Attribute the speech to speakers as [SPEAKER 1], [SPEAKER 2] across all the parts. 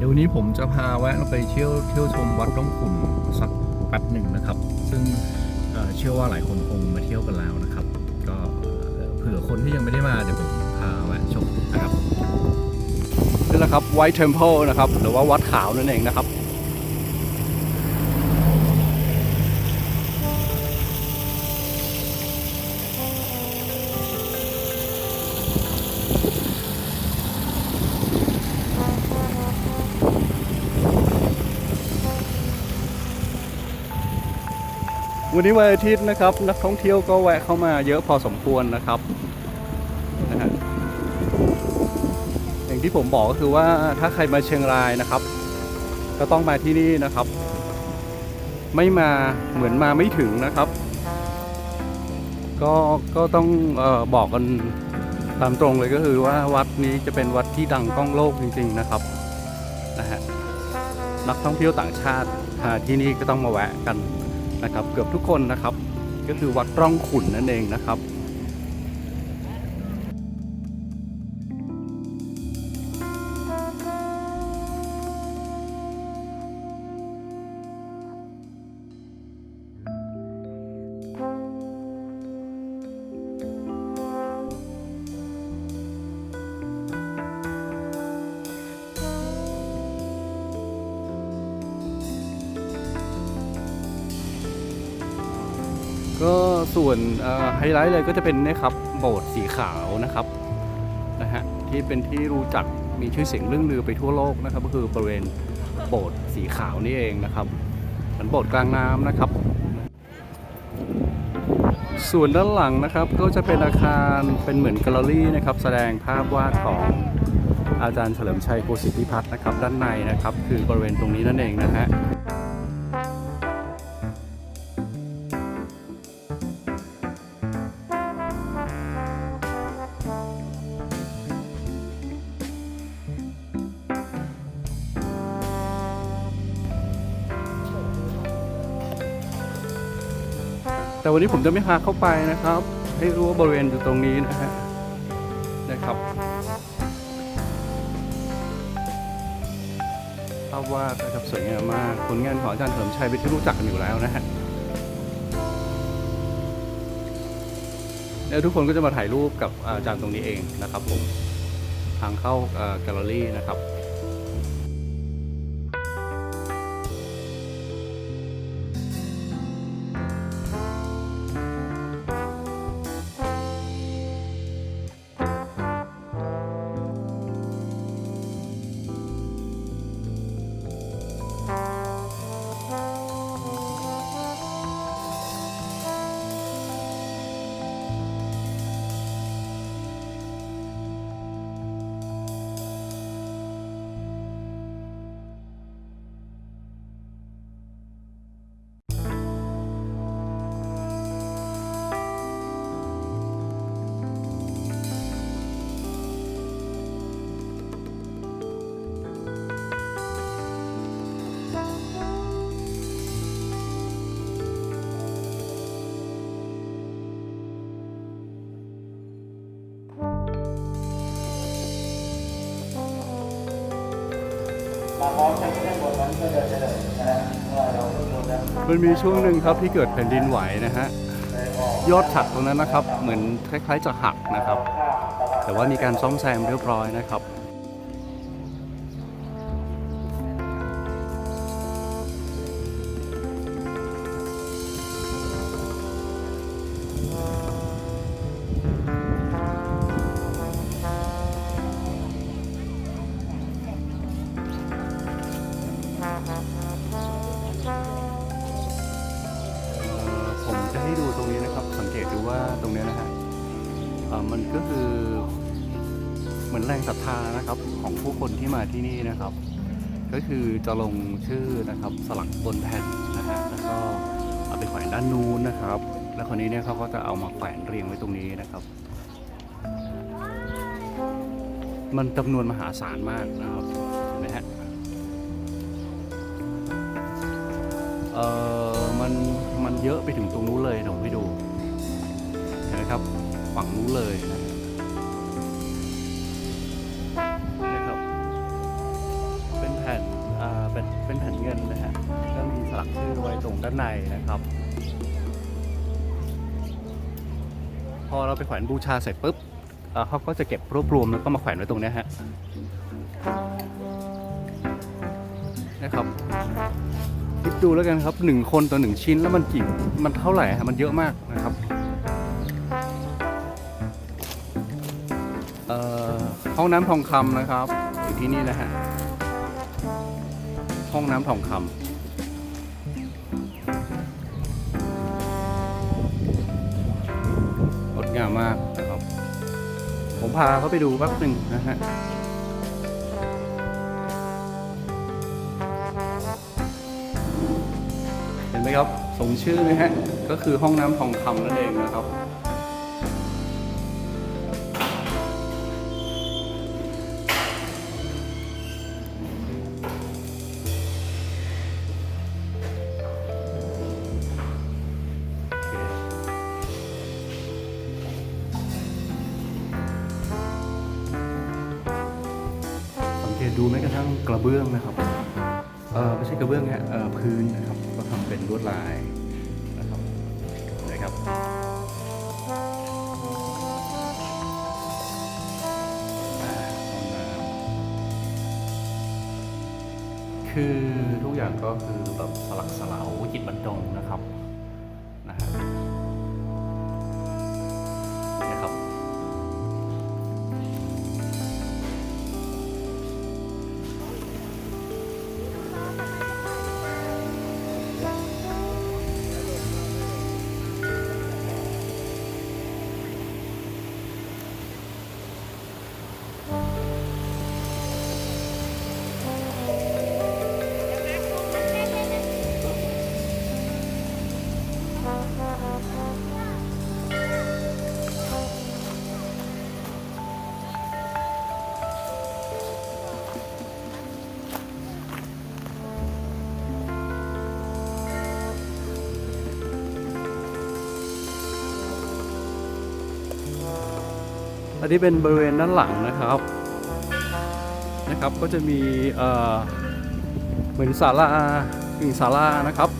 [SPEAKER 1] เดี๋ยวนี้ผมจะพาแวะไปเที่ยวเที่ยวชมวัดร่องขุ่นสักแป๊บหนึ่งนะครับ ซึ่งเชื่อว่าหลายคนคงมาเที่ยวกันแล้วนะครับ ก็เอ่อเผื่อคนที่ยังไม่ได้มาเดี๋ยวผมพาแวะชมนะครับนี่แหละครับ White Temple นะครับหรือว่าวัดขาวนั่นเองนะครับ วันนี้วันอาทิตย์นะครับ นักท่องเที่ยวก็แวะเข้ามาเยอะพอสมควรนะครับนะฮะอย่างที่ผมบอกก็คือว่าถ้าใครมาเชียงรายนะครับ ก็ต้องมาที่นี่นะครับ ไม่มาเหมือนมาไม่ถึงนะครับ ก็ก็ต้องออบอกกันตามตรงเลยก็คือว่าวัดนี้จะเป็นวัดที่ดังก้องโลกจริง ๆนะครับนะฮะนักท่องเที่ยวต่างชาติที่นี่ก็ต้องมาแวะกัน นะครับ เกือบทุกคนนะครับ ก็คือวัดร่องขุนนั่นเองนะครับ ส่วนไฮไลท์เลยก็จะเป็นเนี่ยครับโบสถ์สีขาวนะครับนะฮะที่เป็นที่รู้จักมีชื่อเสียงเรื่องลือไปทั่วโลกนะครับ ก็คือบริเวณโบสถ์สีขาวนี่เองนะครับเหมือนโบสถ์กลางน้ำนะครับ ส่วนด้านหลังนะครับก็จะเป็นอาคารเป็นเหมือนแกลเลอรี่นะครับ แสดงภาพวาดของอาจารย์เฉลิมชัยโกสิทธิพัฒน์นะครับ ด้านในนะครับ คือบริเวณตรงนี้นั่นเองนะฮะ วันนี้ผมจะไม่พาเข้าไปนะครับ ให้รู้ว่าบริเวณอยู่ตรงนี้นะฮะนะครับภาพวาดนะครับสวยงามมากผลงานของอาจารย์เฉลิมชัยเป็นที่รู้จักกันอยู่แล้วนะฮะแล้วทุกคนก็จะมาถ่ายรูปกับอาจารย์ตรงนี้เองนะครับผมทางเข้าแกลเลอรี่นะครับ มันมีช่วงหนึ่งครับที่เกิดแผ่นดินไหวนะฮะยอดฉัดตรงนั้นนะครับ เหมือนคล้ายๆจะหักนะครับ แต่ว่ามีการซ่อมแซมเรียบร้อยนะครับ รงเนี้ยนะฮะมันก็คือเหมือนแรงศรัทธานะครับของผู้คนที่มาที่นี่นะครับ ก็คือจะลงชื่อนะครับสลักบนแผ่นนะฮะแล้วก็เอาไปแขวนด้านนู้นนะครับ แล้วคนนี้เนี่ยเขาก็จะเอามาแขวนเรียงไว้ตรงนี้นะครับ มันจำนวนมหาศาลมากนะครับเห็นไหมฮะเออมันมันเยอะไปถึงตรงนู้นเลยเดี๋ยวผมให้ดู นไหมครับฝั่งนู้นเลยนะครับ เป็นแผ่นเป็นเป็นแผ่นเงินนะฮะก็มีสลักชื่อไว้ตรงด้านในนะครับ พอเราไปแขวนบูชาเสร็จปุ๊บเขาก็จะเก็บรวบรวมแล้วก็มาแขวนไว้ตรงนี้ฮะนะครับคิดดูแล้วกันครับหนึ่งคนต่อหนึ่งชิ้นแล้วมันกี่มันเท่าไหร่ฮะมันเยอะมากนะครับ ห้องน้ำทองคำนะครับ อยู่ที่นี่นะฮะ ห้องน้ำทองคำงดงามมากนะครับ ผมพาเขาไปดูแป๊บหนึ่งนะฮะเห็นไหมครับสมชื่อนะฮะ ก็คือห้องน้ำทองคำนั่นเองนะครับ ดูแม้กระทั่งกระเบื้องนะครับเออไม่ใช่กระเบื้องฮะเออพื้นนะครับก็ทำเป็นลวดลายนะครับนะครับคือทุกอย่างก็คือแบบสลักสลาวจิตบรรจงนะครับ อันนี้เป็นบริเวณด้านหลังนะครับนะครับ ก็จะมีเหมือนศาลาหนึ่งศาลานะครับ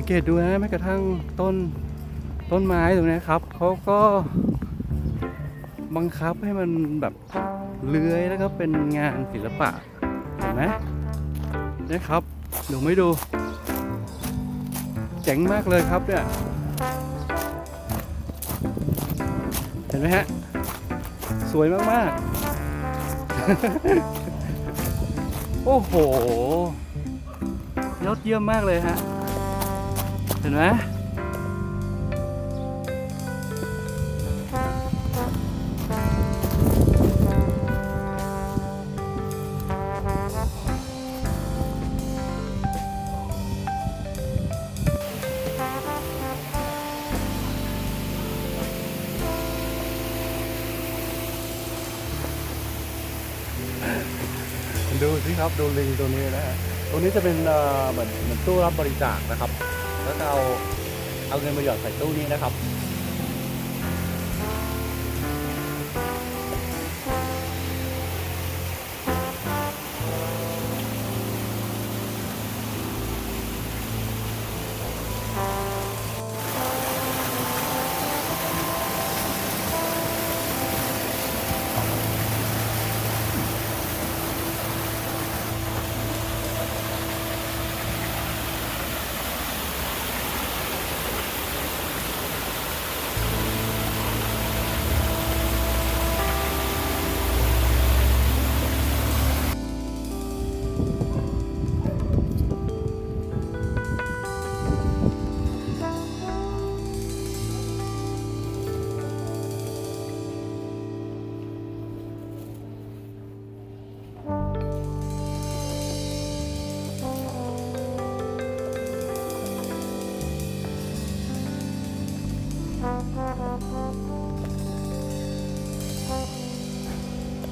[SPEAKER 1] สังเกตดูนะแม้กระทั่งต้นต้นไม้ตรงนี้ครับเขาก็บังคับให้มันแบบเลื้อยแล้วก็เป็นงานศิลปะเห็นไหมนะครับเดี๋ยวไม่ดู เจ๋งมากเลยครับเนี่ยเห็นไหมฮะ สวยมาก ๆ โอ้โหยอดเยี่ยมมากเลยฮะ เห็นไหมดูสิครับดูลิงตัวนี้นะฮะตรงนี้จะเป็นเหมือนเหมือนตู้รับบริจาคนะครับ ก็จะเอาเอาเงินมาหยอดใส่ตู้นี้นะครับ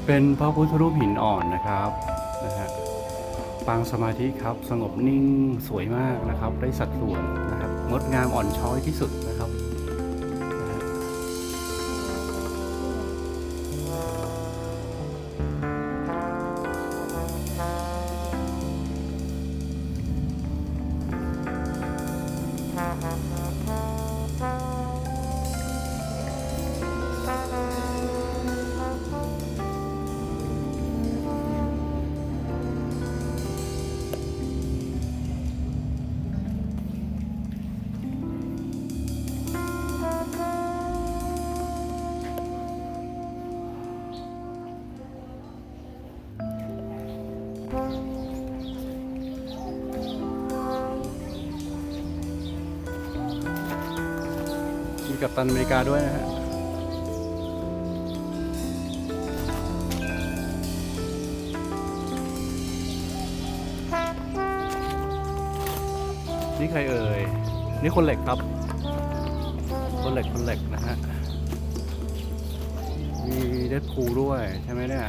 [SPEAKER 1] เป็นพระพุทธรูปหินอ่อนนะครับนะฮะปางสมาธิครับสงบนิ่งสวยมากนะครับ ได้สัดส่วนนะครับงดงามอ่อนช้อยที่สุด ปตันอเมริกาด้วยนะฮะนี่ใครเอ่ย นี่คนเหล็กครับ คนเหล็กคนเหล็กนะฮะ มีเดดพูด้วยใช่ไหมเนี่ย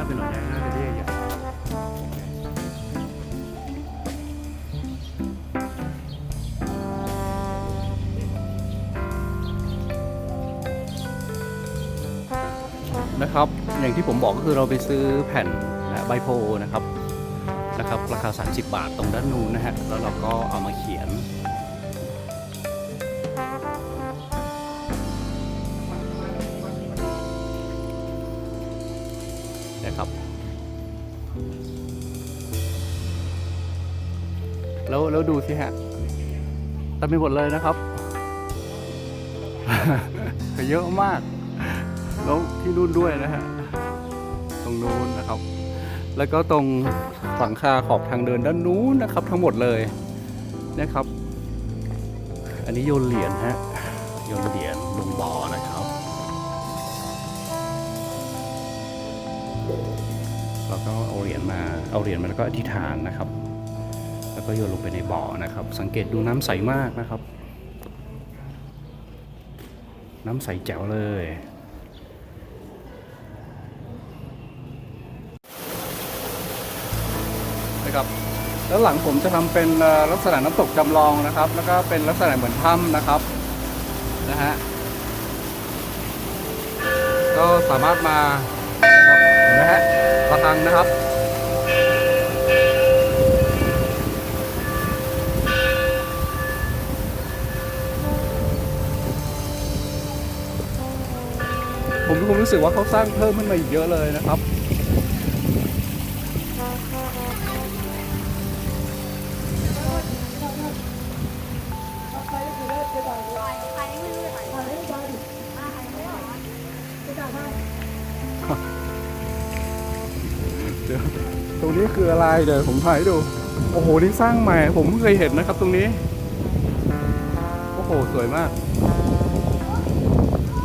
[SPEAKER 1] าเป็นหน่อยนะน่าเรียกอย่านะครับ อย่างที่ผมบอกก็คือเราไปซื้อแผ่นนะใบโพนะครับนะครับ ราคา 30 บาทตรงด้านนู้นนะฮะ แล้วเราก็เอามาเขียน แล้วแล้วดูสิฮะเต็มไปหมดเลยนะครับเยอะมาก แล้วที่นู่นด้วยนะฮะ ตรงนู้นนะครับ แล้วก็ตรงฝังคาขอบทางเดินด้านนู้นนะครับ ทั้งหมดเลยนะครับ อันนี้โยนเหรียญฮะ โยนเหรียญลงบ่อนะครับ เราก็เอาเหรียญมา เอาเหรียญมาแล้วก็อธิษฐานนะครับ แล้วก็โยนลงไปในบ่อนะครับ สังเกตดูน้ำใสมากนะครับ น้ำใสแจ๋วเลยนะครับแล้วหลังผมจะทำเป็นลักษณะน้ำตกจำลองนะครับ แล้วก็เป็นลักษณะเหมือนถ้ำนะครับนะฮะก็สามารถมานะครับเห็นไหมฮะระฆังนะครับ ผมรู้สึกว่าเขาสร้างเพิ่มขึ้นมาอีกเยอะเลยนะครับเดี๋ยวตรงนี้คืออะไรเดี๋ยวผมถ่ายให้ดู โอ้โห นี่สร้างใหม่ ผมเพิ่งเคยเห็นนะครับตรงนี้ โอ้โห สวยมาก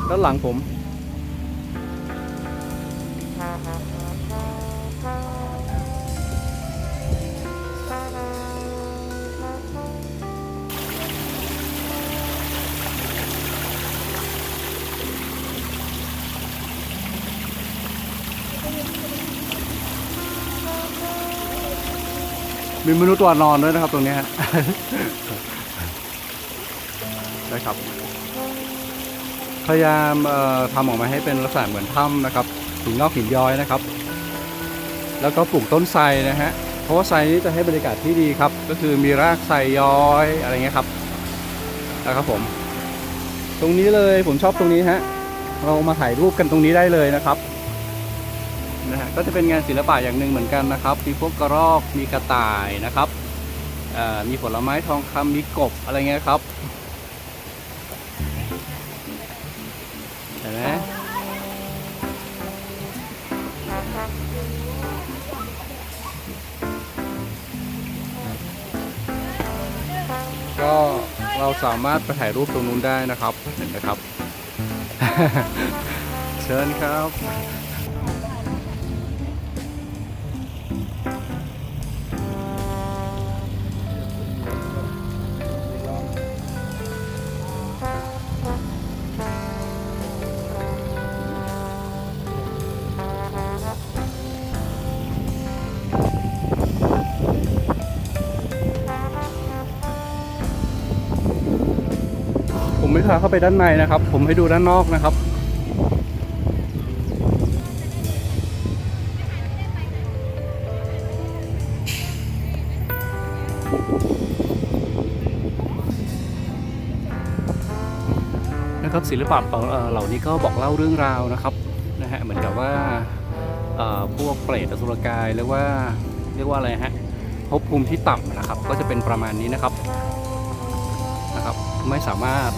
[SPEAKER 1] ด้านหลังผม มีมนุษย์ตัวนอนด้วยนะครับตรงนี้ฮะนะครับ พยายามเอ่อทำออกมาให้เป็นลักษณะเหมือนถ้ำนะครับหินงอกหินย้อยนะครับ แล้วก็ปลูกต้นไทรนะฮะเพราะว่าไทรนี้จะให้บรรยากาศที่ดีครับ ก็คือมีรากไทรย้อยอะไรเงี้ยครับนะครับผม ตรงนี้เลยผมชอบตรงนี้ฮะเรามาถ่ายรูปกันตรงนี้ได้เลยนะครับ นะฮะก็จะเป็นงานศิลปะอย่างหนึ่งเหมือนกันนะครับมีพวกกระรอกมีกระต่ายนะครับมีผลไม้ทองคำมีกบอะไรเงี้ยครับเห็นไหมก็เราสามารถไปถ่ายรูปตรงนู้นได้นะครับเห็นไหมครับ เชิญครับ พาเข้าไปด้านในนะครับ ผมให้ดูด้านนอกนะครับ นะครับศิลปะเหล่านี้ก็บอกเล่าเรื่องราวนะครับนะฮะเหมือนกับว่าพวกเปรตอสุรกายหรือว่าเรียกว่าอะไรฮะภพภูมิที่ต่ำนะครับ ก็จะเป็นประมาณนี้นะครับนะครับ ไม่สามารถ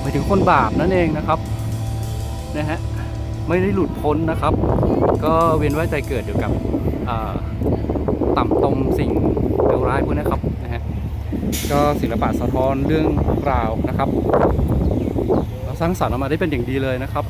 [SPEAKER 1] ไปถึงคนบาปนั่นเองนะครับนะฮะไม่ได้หลุดพ้นนะครับ ก็เวียนว่ายใจเกิดอยู่กับต่ำตมสิ่งเลวร้ายพวกนี้ครับนะฮะก็ศิลปะสะท้อนเรื่องราวนะครับเราสร้างสรรค์ออกมาได้เป็นอย่างดีเลยนะครับ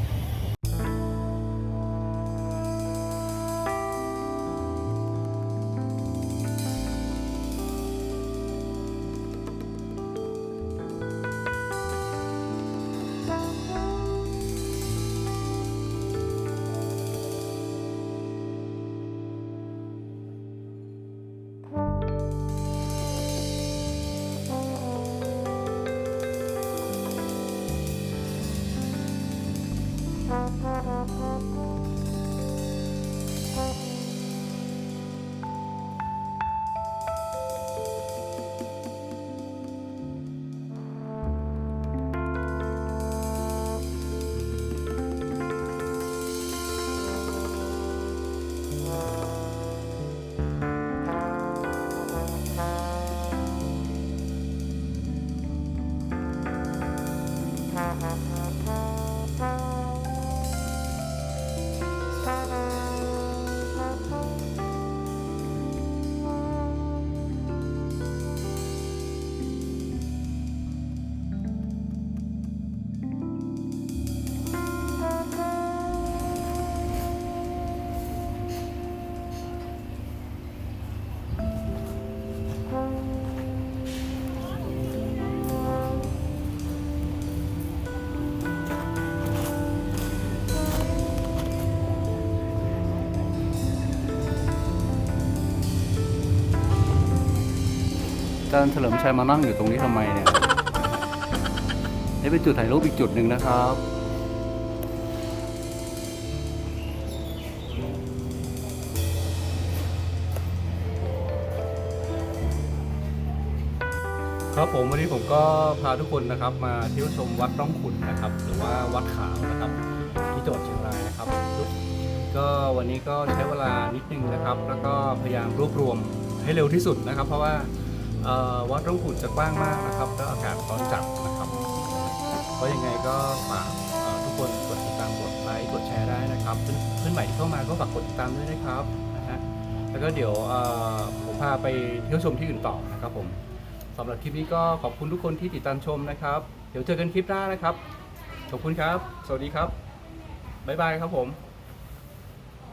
[SPEAKER 1] จารย์เฉลิมชัยมานั่งอยู่ตรงนี้ทำไมเนี่ยนี่เป็นจุดถ่ายรูปอีกจุดหนึ่งนะครับครับผมวันนี้ผมก็พาทุกคนนะครับมาเที่ยวชมวัดร่องขุนนะครับ หรือว่าวัดขาวนะครับที่จังหวัดเชียงรายนะครับ ก็วันนี้ก็ใช้เวลานิดนึงนะครับ แล้วก็พยายามรวบรวมให้เร็วที่สุดนะครับ เพราะว่า วัดร่องขุนจะกว้างมากนะครับ แล้วอากาศร้อนจัดนะครับก็ยังไงก็ฝากทุกคนกดติดตามกดไลค์กดแชร์ได้นะครับเพื่อนใหม่ที่เข้ามาก็ฝากกดติดตามด้วยนะครับนะฮะแล้วก็เดี๋ยวผมพาไปเที่ยวชมที่อื่นต่อนะครับผมสำหรับคลิปนี้ก็ขอบคุณทุกคนที่ติดตามชมนะครับ เดี๋ยวเจอกันคลิปหน้านะครับ ขอบคุณครับ สวัสดีครับบ๊ายบายครับผม